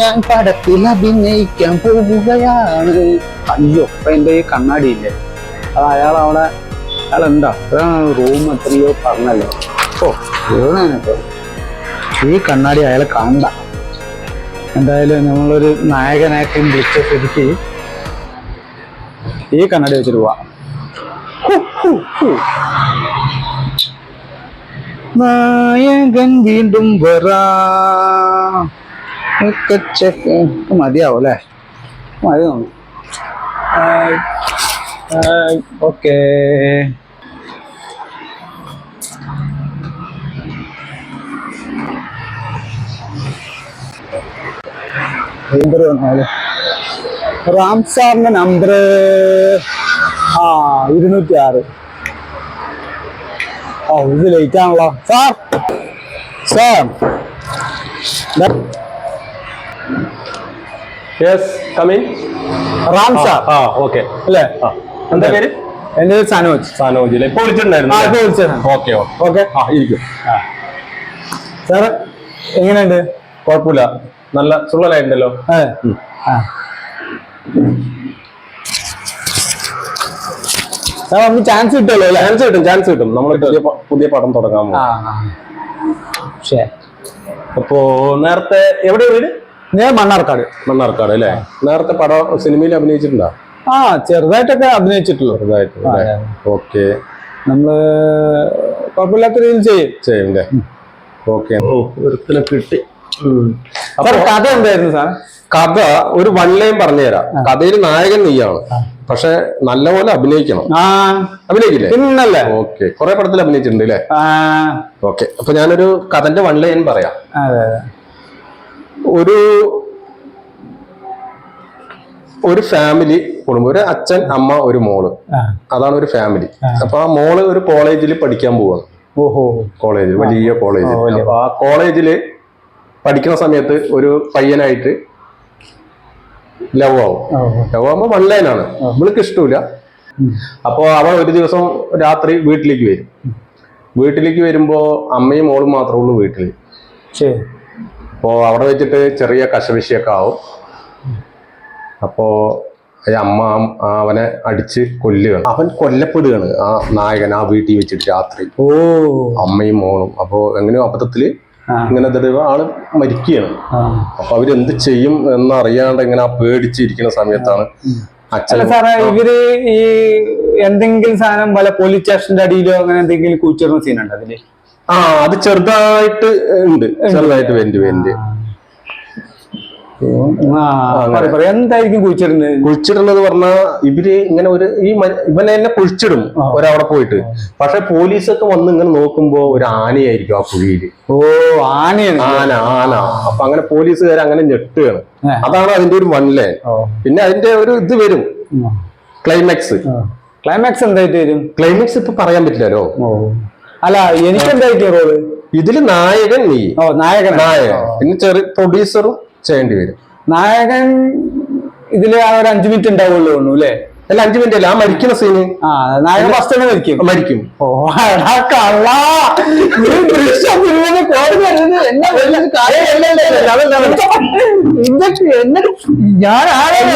ഞാൻ പടത്തിൽ അഭിനയിക്കാൻ പോവുകയാണ്. അയ്യോ എന്റെ ഈ കണ്ണാടിയില്ലേ അത് അയാൾ അവിടെ എന്താ? റൂം എത്രയോ പറഞ്ഞല്ലോ. ഓ ഇവനാണിപ്പോ ഈ കണ്ണാടി അയാളെ കണ്ട എന്തായാലും നമ്മളൊരു നായകനായിട്ടും വിളിച്ച സ്ഥിതിക്ക് ഈ കണ്ണാടി വെച്ചിട്ട് പോവാം. നായകൻ വീണ്ടും വരാം. മതിയാവും അല്ലേ മതി. ഓക്കെ. നമ്പർ വന്നാൽ റാം നമ്പർ ആ ഇരുന്നൂറ്റി ആറ് ഓ ഇത് ലേറ്റ് ആണല്ലോ. Sir. Sir. Yes come in Ram sir. ആ ഓക്കെ അല്ലേ? എന്താ പേര്? എന്റെ പേര് സനോജ്. അല്ലേ? ഇപ്പൊ വിളിച്ചിട്ടുണ്ടായിരുന്നു. ഓക്കെ ഓക്കെ ആ ഇരിക്കും. സാർ എങ്ങനെയുണ്ട്? കുഴപ്പമില്ല. നല്ല സുള്ളലായിട്ടുണ്ടല്ലോ അതെ. ആ സാർ നമുക്ക് ചാൻസ് കിട്ടുമല്ലോ അല്ലേ? ചാൻസ് കിട്ടും ചാൻസ് കിട്ടും. നമ്മൾ പുതിയ പുതിയ പടം തുടങ്ങാൻ അപ്പോ നേരത്തെ എവിടെ വീട്? ഞാൻ മണ്ണാർക്കാട്. മണ്ണാർക്കാട് അല്ലേ? നേരത്തെ പടം സിനിമയിൽ അഭിനയിച്ചിട്ടുണ്ടോ? ആ ചെറുതായിട്ടൊക്കെ അഭിനയിച്ചിട്ടുള്ളൂ. ചെറുതായിട്ട്. ഓക്കെ. നമ്മൾ കുഴപ്പമില്ലാത്ത രീതിയിൽ ചെയ്യും. ചെയ്യണ്ടേ ഓക്കെ. ഓ ഒരുത്തിനെ കിട്ടി. അപ്പൊ കഥ എന്തായിരുന്നു സാർ കഥ ഒരു വൺ ലൈൻ പറഞ്ഞുതരാം. കഥയിൽ നായകൻ നീയാണ്. പക്ഷെ നല്ലപോലെ അഭിനയിക്കണം. അഭിനയിക്കില്ലേ? പിന്നല്ലേ? ഓക്കെ. കുറെ പടത്തിൽ അഭിനയിച്ചിട്ടുണ്ട് അല്ലേ ഓക്കെ. അപ്പൊ ഞാനൊരു കഥന്റെ വൺ ലൈൻ പറയാം. ഒരു ഒരു ഫാമിലി കുടുംബം ഒരു അച്ഛൻ അമ്മ ഒരു മോൾ. അതാണ് ഒരു ഫാമിലി അപ്പൊ ആ മോൾ ഒരു കോളേജിൽ പഠിക്കാൻ പോവാണ്. ഓഹോ. കോളേജ് വലിയ കോളേജ്. അപ്പൊ ആ കോളേജിൽ പഠിക്കുന്ന സമയത്ത് ഒരു പയ്യനായിട്ട് ലവ് ആവും ലവ് ആവുമ്പോ വൺ ആണ്. നമ്മൾക്ക് ഇഷ്ടമില്ല അപ്പോ അവൾ ഒരു ദിവസം രാത്രി വീട്ടിലേക്ക് വരും. വീട്ടിലേക്ക് വരുമ്പോ അമ്മയും മോളും മാത്രമേ ഉള്ളൂ വീട്ടിൽ ശരി. അപ്പോ അവിടെ വെച്ചിട്ട് ചെറിയ കശവിശയൊക്കെ ആവും. അപ്പോ അമ്മ അവനെ അടിച്ച് കൊല്ലുകയാണ് അവൻ കൊല്ലപ്പെടുകയാണ് ആ നായകൻ ആ വീട്ടിൽ വെച്ചിട്ട് രാത്രി. ഓ. അമ്മയും മോളും. അപ്പോ എങ്ങനെയോ അബദ്ധത്തിൽ. ഇങ്ങനെ തടയുക ആൾ മരിക്കുകയാണ്. അപ്പൊ അവരെന്ത് ചെയ്യും എന്നറിയാണ്ട് ഇങ്ങനെ ആ പേടിച്ചിരിക്കുന്ന സമയത്താണ് അച്ഛൻ സാറേ ഇവർ ഈ എന്തെങ്കിലും സാധനം വല്ല പോലീസ് സ്റ്റേഷന്റെ അടിയിലോ അങ്ങനെ എന്തെങ്കിലും കൂച്ചിടുന്ന സീനുണ്ടോ അതിൽ? ആ അത് ചെറുതായിട്ട് ഉണ്ട്. ചെറുതായിട്ട് വേണ്ടി പറയ്. എന്തായിരിക്കും കുഴിച്ചിടുന്നത്? കുഴിച്ചിടുന്നത് പറഞ്ഞാൽ ഇവർ ഇങ്ങനെ ഒരു ഈ ഇവനെ തന്നെ കുഴിച്ചിടും ഒരവിടെ പോയിട്ട്. പക്ഷെ പോലീസൊക്കെ വന്ന് ഇങ്ങനെ നോക്കുമ്പോ ഒരു ആനയായിരിക്കും ആ കുഴിയിൽ. ഓ ആനയാണ്. ആന ആന. അപ്പൊ അങ്ങനെ പോലീസുകാർ അങ്ങനെ ഞെട്ടുകയാണ്. അതാണ് അതിന്റെ ഒരു വൺ ലൈൻ. പിന്നെ അതിന്റെ ഒരു ഇത് വരും. ക്ലൈമാക്സ് ക്ലൈമാക്സ് എന്തായിട്ട് വരും? ക്ലൈമാക്സ് ഇപ്പൊ പറയാൻ പറ്റില്ലല്ലോ. അല്ല എനിക്ക് എന്തായിരിക്കും റോൾ? ഇതിൽ നായകൻ നീ. നായകൻ നായകൻ. പിന്നെ ചെറിയ പ്രൊഡ്യൂസറും ചെയ്യേണ്ടി വരും. നായകൻ ഇതിൽ ആ ഒരു അഞ്ചു മിനിറ്റ് ഉണ്ടാവുള്ളൂ തോന്നുന്നു അല്ലേ? അല്ല അഞ്ചു മിനിറ്റ് അല്ല ആ മരിക്കുന്ന സീന് ആ നായകൻ ഫസ്റ്റ് തന്നെ മരിക്കും. മരിക്കും. ഓ എടാ കള്ളാ. നീ ദൃശ്യം മുഴുവൻ കോടി വരുന്നത് എന്നെ വലിയൊരു കാര്യമല്ലല്ലോ. ഇതൊക്കെ എന്നിട്ട് ഞാൻ ആരെ